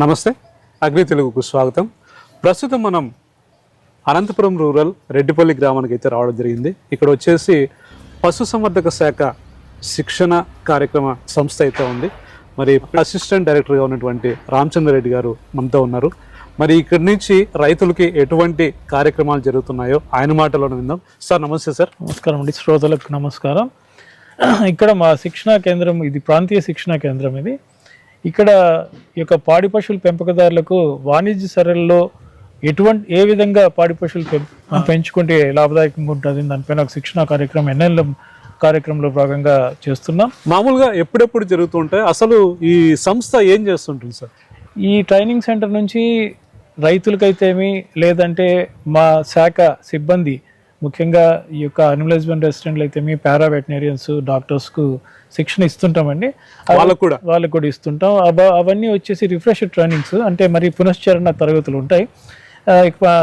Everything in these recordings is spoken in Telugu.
నమస్తే. అగ్ని తెలుగుకు స్వాగతం. ప్రస్తుతం మనం అనంతపురం రూరల్ రెడ్డిపల్లి గ్రామానికి అయితే రావడం జరిగింది. ఇక్కడ వచ్చేసి పశుసంవర్ధక శాఖ శిక్షణ కార్యక్రమ సంస్థ అయితే ఉంది. మరి అసిస్టెంట్ డైరెక్టర్గా ఉన్నటువంటి రామచంద్ర రెడ్డి గారు మనతో ఉన్నారు. మరి ఇక్కడి నుంచి రైతులకి ఎటువంటి కార్యక్రమాలు జరుగుతున్నాయో ఆయన మాటలోనే విందాం. సార్ నమస్తే సార్. నమస్కారం అండి. శ్రోతలకు నమస్కారం. ఇక్కడ మా శిక్షణా కేంద్రం ఇది ప్రాంతీయ శిక్షణా కేంద్రం ఇది. ఇక్కడ ఈ యొక్క పాడి పశువుల పెంపకదారులకు వాణిజ్య సరళిలో ఎటువంటి ఏ విధంగా పాడి పశువులు పెంచుకుంటే లాభదాయకంగా ఉంటుంది దానిపైన ఒక శిక్షణా కార్యక్రమం ఎన్ఎల్ కార్యక్రమంలో భాగంగా చేస్తున్నాం. మామూలుగా ఎప్పుడెప్పుడు జరుగుతుంటాయి అసలు ఈ సంస్థ ఏం చేస్తుంటుంది సార్? ఈ ట్రైనింగ్ సెంటర్ నుంచి రైతులకైతేమి లేదంటే మా శాఖ సిబ్బంది ముఖ్యంగా ఈ యొక్క అనిమల్ హస్బెండ్ రెసిడెంట్లు అయితేమి పారా వెటనరియన్స్ డాక్టర్స్కు శిక్షణ ఇస్తుంటామండి. వాళ్ళకు కూడా. వాళ్ళకు కూడా ఇస్తుంటాం. అవ- అవన్నీ వచ్చేసి రిఫ్రెష్ ట్రైనింగ్స్ అంటే మరి పునశ్చరణ తరగతులు ఉంటాయి.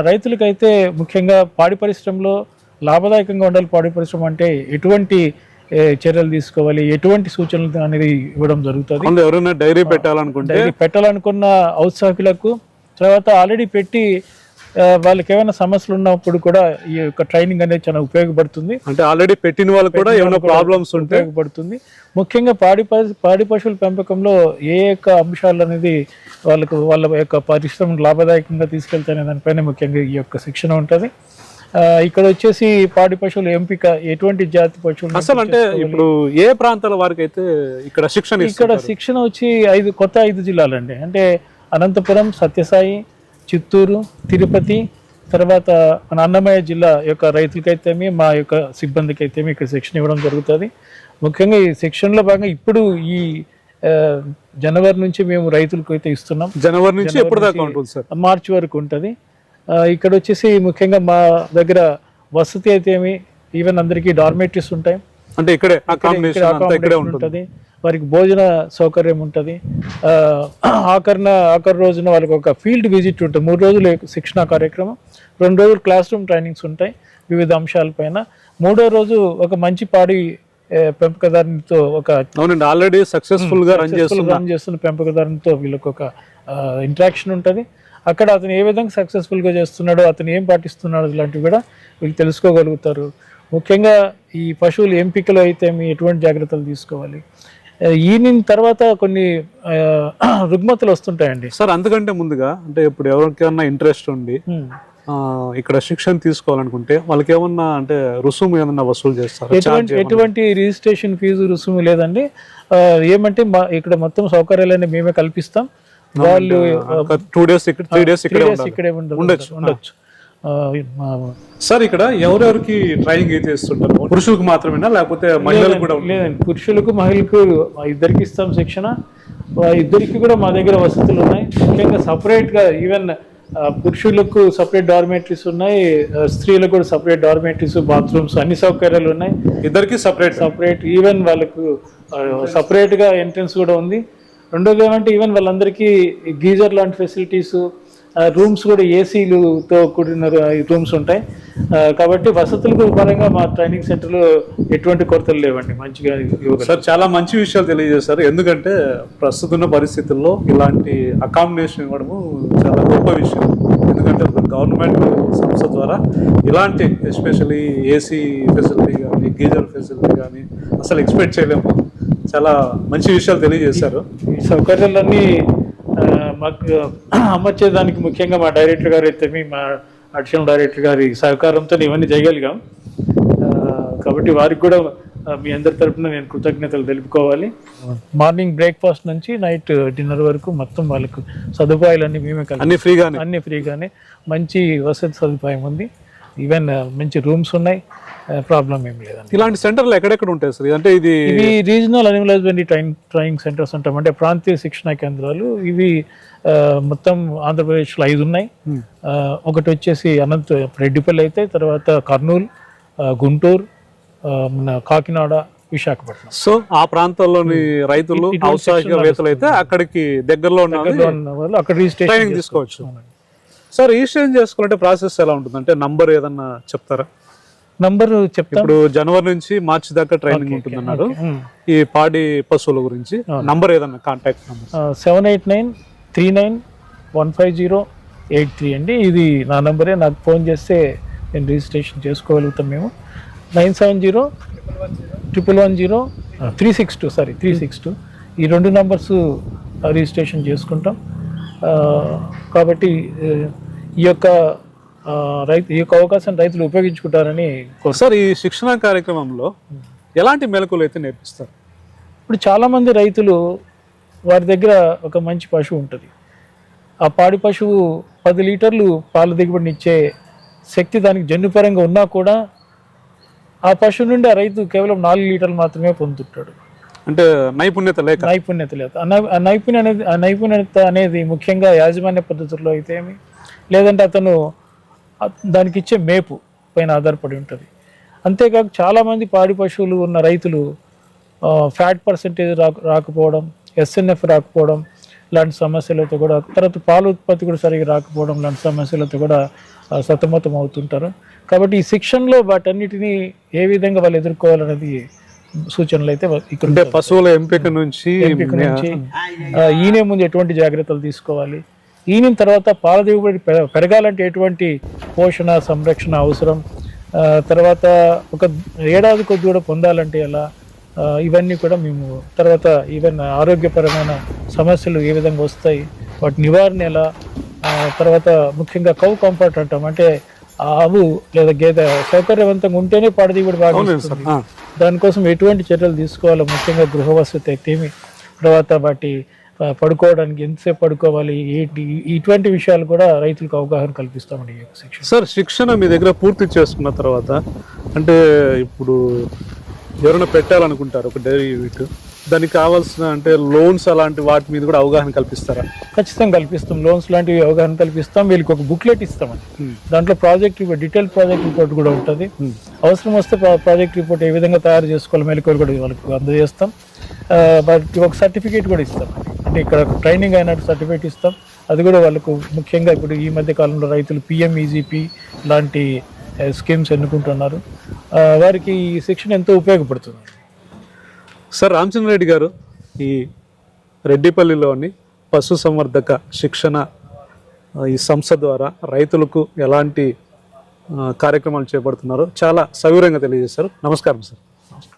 రైతులకైతే ముఖ్యంగా పాడి పరిశ్రమలో లాభదాయకంగా ఉండాలి. పాడి పరిశ్రమ అంటే ఎటువంటి చర్యలు తీసుకోవాలి? ఎటువంటి సూచనలు అనేది ఇవ్వడం జరుగుతుంది. ఎవరైనా డైరీ పెట్టాలనుకుంటే పెట్టాలనుకున్న ఔత్సాహికులకు తర్వాత ఆల్రెడీ పెట్టి వాళ్ళకి ఏమైనా సమస్యలు ఉన్నప్పుడు కూడా ఈ యొక్క ట్రైనింగ్ అనేది చాలా ఉపయోగపడుతుంది. అంటే ఆల్రెడీ పెట్టిన వాళ్ళు కూడా ఏమైనా ప్రాబ్లమ్స్ ఉపయోగపడుతుంది. ముఖ్యంగా పాడి పాడి పశువుల పెంపకంలో ఏ యొక్క అంశాలు అనేది వాళ్ళకు వాళ్ళ యొక్క పరిశ్రమను లాభదాయకంగా తీసుకెళ్తానే దానిపైన ముఖ్యంగా ఈ యొక్క శిక్షణ ఉంటుంది. ఇక్కడ వచ్చేసి పాడి పశువుల ఎంపిక ఎటువంటి జాతి పశువులు అసలు అంటే ఇప్పుడు ఏ ప్రాంతాల వారికి అయితే ఇక్కడ శిక్షణ ఇక్కడ శిక్షణ వచ్చి ఐదు కొత్త ఐదు జిల్లాలండి. అంటే అనంతపురం సత్యసాయి చిత్తూరు తిరుపతి తర్వాత మన అన్నమయ్య జిల్లా యొక్క రైతులకైతేమి మా యొక్క సిబ్బందికి అయితేమి ఇక్కడ శిక్షణ ఇవ్వడం జరుగుతుంది. ముఖ్యంగా ఈ శిక్షణలో భాగంగా ఇప్పుడు ఈ జనవరి నుంచి మేము రైతులకు అయితే ఇస్తున్నాం. జనవరి నుంచి ఎప్పుడు దాకా ఉంటుంది సార్? మార్చి వరకు ఉంటుంది. ఇక్కడ వచ్చేసి ముఖ్యంగా మా దగ్గర వసతి అయితేమి ఈవెన్ అందరికీ డార్మేటరీస్ ఉంటాయి. అంటే ఇక్కడే ఉంటుంది. వారికి భోజన సౌకర్యం ఉంటుంది. ఆఖరిన ఆఖరి రోజున వాళ్ళకి ఒక ఫీల్డ్ విజిట్ ఉంటుంది. మూడు రోజులు శిక్షణ కార్యక్రమం రెండు రోజులు క్లాస్ రూమ్ ట్రైనింగ్స్ ఉంటాయి వివిధ అంశాలపైన మూడో రోజు ఒక మంచి పాడి పెంపకదారునితో ఒక ఆల్రెడీ సక్సెస్ఫుల్గా రన్ చేస్తున్నా రన్ చేస్తున్న పెంపకదారునితో వీళ్ళకి ఒక ఇంటరాక్షన్ ఉంటుంది. అక్కడ అతను ఏ విధంగా సక్సెస్ఫుల్గా చేస్తున్నాడో అతను ఏం పాటిస్తున్నాడో ఇలాంటివి కూడా వీళ్ళు తెలుసుకోగలుగుతారు. ముఖ్యంగా ఈ పశువుల ఎంపికలో అయితే మీ ఎటువంటి జాగ్రత్తలు తీసుకోవాలి? ఈయన తర్వాత కొన్ని రుగ్మతలు వస్తుంటాయండి. సార్ అంతకంటే ముందుగా అంటే ఇప్పుడు ఎవరికైనా ఇంట్రెస్ట్ ఉండి ఇక్కడ శిక్షణ తీసుకోవాలనుకుంటే వాళ్ళకి ఏమన్నా అంటే రుసుము ఏమన్నా వసూలు చేస్తారా? ఎటువంటి ఎటువంటి రిజిస్ట్రేషన్ ఫీజు రుసుము లేదండి. ఏమంటే మా ఇక్కడ మొత్తం సౌకర్యాలన్నీ మేమే కల్పిస్తాం. వాళ్ళు టూ డేస్ ఇక్కడ త్రీ డేస్ ఇక్కడ ఉండొచ్చు. ఉండొచ్చు. సార్ ఇక్కడ ఎవరెవరికి ట్రైనింగ్ అయితే ఇస్తుంటారు? పురుషులకు మాత్రమేనా? లేకపోతే మహిళలకు కూడా? లేదండి. పురుషులకు మహిళలకు ఇద్దరికి ఇస్తాం శిక్షణ. ఇద్దరికి కూడా మా దగ్గర వసతులు ఉన్నాయి. ముఖ్యంగా సపరేట్గా ఈవెన్ పురుషులకు సపరేట్ డార్మేటరీస్ ఉన్నాయి. స్త్రీలకు కూడా సపరేట్ డార్మేటరీస్ బాత్రూమ్స్ అన్ని సౌకర్యాలు ఉన్నాయి. ఇద్దరికి సపరేట్? సపరేట్. ఈవెన్ వాళ్ళకు సపరేట్గా ఎంట్రన్స్ కూడా ఉంది. రెండోది ఏమంటే ఈవెన్ వాళ్ళందరికీ గీజర్ లాంటి ఫెసిలిటీస్ రూమ్స్ కూడా ఏసీలుతో కూడిన రూమ్స్ ఉంటాయి. కాబట్టి వసతులకు పరంగా మా ట్రైనింగ్ సెంటర్లో ఎటువంటి కొరతలు లేవండి. మంచిగా సార్ చాలా మంచి విషయాలు తెలియజేశారు. ఎందుకంటే ప్రస్తుత ఉన్న పరిస్థితుల్లో ఇలాంటి అకామిడేషన్ ఇవ్వడము చాలా గొప్ప విషయం. ఎందుకంటే గవర్నమెంట్ సంస్థ ద్వారా ఇలాంటి ఎస్పెషల్లీ ఏసీ ఫెసిలిటీ కానీ గీజర్ ఫెసిలిటీ కానీ అసలు ఎక్స్పెక్ట్ చేయలేము. చాలా మంచి విషయాలు తెలియజేశారు. ఈ సౌకర్యాలన్నీ మాకు అమర్చేదానికి ముఖ్యంగా మా డైరెక్టర్ గారు అయితే మా అడిషనల్ డైరెక్టర్ గారి సహకారంతో ఇవన్నీ చేయగలిగాం. కాబట్టి వారికి కూడా మీ అందరి తరపున నేను కృతజ్ఞతలు తెలుపుకోవాలి. మార్నింగ్ బ్రేక్ఫాస్ట్ నుంచి నైట్ డిన్నర్ వరకు మొత్తం వాళ్ళకు సదుపాయాలన్నీ మేమే కలిగి అన్ని ఫ్రీగానే. అన్ని ఫ్రీగానే. మంచి వసతి సదుపాయం ఉంది. ఈవెన్ మంచి రూమ్స్ ఉన్నాయి. ప్రాబ్లం ఏం లేదండి. ఇలాంటి సెంటర్లు ఎక్కడెక్కడ ఉంటాయి సార్? అంటే ఇది ఇవి regional animal husbandry train training centres అంటాం అంటే ప్రాంతీయ శిక్షణా కేంద్రాలు. ఇవి మొత్తం ఆంధ్రప్రదేశ్లో ఐదు ఉన్నాయి. ఒకటి వచ్చేసి అనంత రెడ్డిపల్లి అయితే తర్వాత కర్నూలు గుంటూరు మన కాకినాడ విశాఖపట్నం. సో ఆ ప్రాంతాల్లోని రైతులు ఔత్సాహికవేత్తలు అయితే అక్కడికి దగ్గరలో ఉన్న వాళ్ళు అక్కడ రిజిస్ట్రేషన్ తీసుకోవచ్చు. సార్ రిజిస్ట్రేషన్ చేసుకోవాలంటే ప్రాసెస్ ఎలా ఉంటుంది అంటే నంబర్ ఏదన్నా చెప్తారా? నంబర్ చెప్తాం. ఇప్పుడు జనవరి నుంచి మార్చి దాకా ట్రైనింగ్ ఉంటుంది అన్నారు Hmm. ఈ పాడి పశువుల గురించి నంబర్ ఏదన్నా contact number? Seven eight nine three nine one five zero eight three అండి. ఇది నా నంబరే. నాకు ఫోన్ చేస్తే నేను రిజిస్ట్రేషన్ చేసుకోగలుగుతాం మేము. Nine seven zero triple one zero three six two sorry three six two. ఈ రెండు నంబర్స్ రిజిస్ట్రేషన్ చేసుకుంటాం. కాబట్టి ఈ యొక్క రైతు ఈ యొక్క అవకాశం రైతులు ఉపయోగించుకుంటారని సార్ ఈ శిక్షణ కార్యక్రమంలో ఎలాంటి మెలకులు అయితే నేర్పిస్తారు? ఇప్పుడు చాలామంది రైతులు వారి దగ్గర ఒక మంచి పశువు ఉంటుంది. ఆ పాడి పశువు పది లీటర్లు పాల దిగుబడినిచ్చే శక్తి దానికి జన్యుపరంగా ఉన్నా కూడా ఆ పశువు నుండి ఆ రైతు కేవలం నాలుగు లీటర్లు మాత్రమే పొందుతుంటాడు. అంటే నైపుణ్యత లేక? నైపుణ్యత లేదు ఆ నైపుణ్య అనేది ఆ నైపుణ్యత అనేది ముఖ్యంగా యాజమాన్య పద్ధతుల్లో అయితే ఏమి? లేదంటే అతను దానికి ఇచ్చే మేపు పైన ఆధారపడి ఉంటుంది. అంతేకాక చాలామంది పాడి పశువులు ఉన్న రైతులు ఫ్యాట్ పర్సంటేజ్ రాక రాకపోవడం ఎస్ఎన్ఎఫ్ రాకపోవడం లాంటి సమస్యలతో కూడా తర్వాత పాల ఉత్పత్తి కూడా సరిగా రాకపోవడం లాంటి సమస్యలతో కూడా సతమతం అవుతుంటారు. కాబట్టి ఈ శిక్షణలో వాటన్నిటిని ఏ విధంగా వాళ్ళు ఎదుర్కోవాలనేది సూచనలు అయితే ఇక్కడ పశువుల ఎంపిక నుంచి ఈనే ముందు ఎటువంటి జాగ్రత్తలు తీసుకోవాలి? ఈనిన తర్వాత పాల దిగుబడి పెర- పెరగాలంటే ఎటువంటి పోషణ సంరక్షణ అవసరం? తర్వాత ఒక ఏడాది కొద్ది కూడా పొందాలంటే ఎలా? ఇవన్నీ కూడా మేము తర్వాత ఈవెన్ ఆరోగ్యపరమైన సమస్యలు ఏ విధంగా వస్తాయి? వాటి నివారణ ఎలా? తర్వాత ముఖ్యంగా కౌ కంఫర్ట్ అంటాం. అంటే ఆవు లేదా గేదె సౌకర్యవంతంగా ఉంటేనే పాడ దిగుబడి బాగా. దానికోసం ఎటువంటి చర్యలు తీసుకోవాలో ముఖ్యంగా గృహ వసతి అయితేమి తర్వాత వాటి పడుకోవడానికి ఎంతసేపు పడుకోవాలి? ఏంటి ఇటువంటి విషయాలు కూడా రైతులకు అవగాహన కల్పిస్తామండి శిక్షణ. సార్ శిక్షణ మీ దగ్గర పూర్తి చేసుకున్న తర్వాత అంటే ఇప్పుడు ఎవరైనా పెట్టాలనుకుంటారు ఒక డైరీ యూనిట్ దానికి కావాల్సిన అంటే లోన్స్ అలాంటి వాటి మీద కూడా అవగాహన కల్పిస్తారా? ఖచ్చితంగా కల్పిస్తాం. లోన్స్ లాంటివి అవగాహన కల్పిస్తాం. వీళ్ళకి ఒక బుక్లెట్ ఇస్తామండి. దాంట్లో project report detail project report కూడా ఉంటుంది. అవసరం వస్తే ప్రా- ప్రాజెక్ట్ రిపోర్ట్ ఏ విధంగా తయారు చేసుకోవాలి మెలకువలు కూడా వాళ్ళకి అందజేస్తాం. వాటికి ఒక సర్టిఫికేట్ కూడా ఇస్తాం. అంటే ఇక్కడ ట్రైనింగ్ అయినట్టు సర్టిఫికేట్ ఇస్తాం. అది కూడా వాళ్ళకు ముఖ్యంగా ఇప్పుడు ఈ మధ్య కాలంలో రైతులు పిఎంఈజీపీ లాంటి స్కీమ్స్ ఎన్నుకుంటున్నారు. వారికి ఈ శిక్షణ ఎంతో ఉపయోగపడుతుంది. సార్ రామచంద్రరెడ్డి గారు ఈ రెడ్డిపల్లిలోని పశు సంవర్ధక శిక్షణ ఈ సంస్థ ద్వారా రైతులకు ఎలాంటి కార్యక్రమాలు చేపడుతున్నారో చాలా సవివరంగా తెలియజేశారు. నమస్కారం సార్.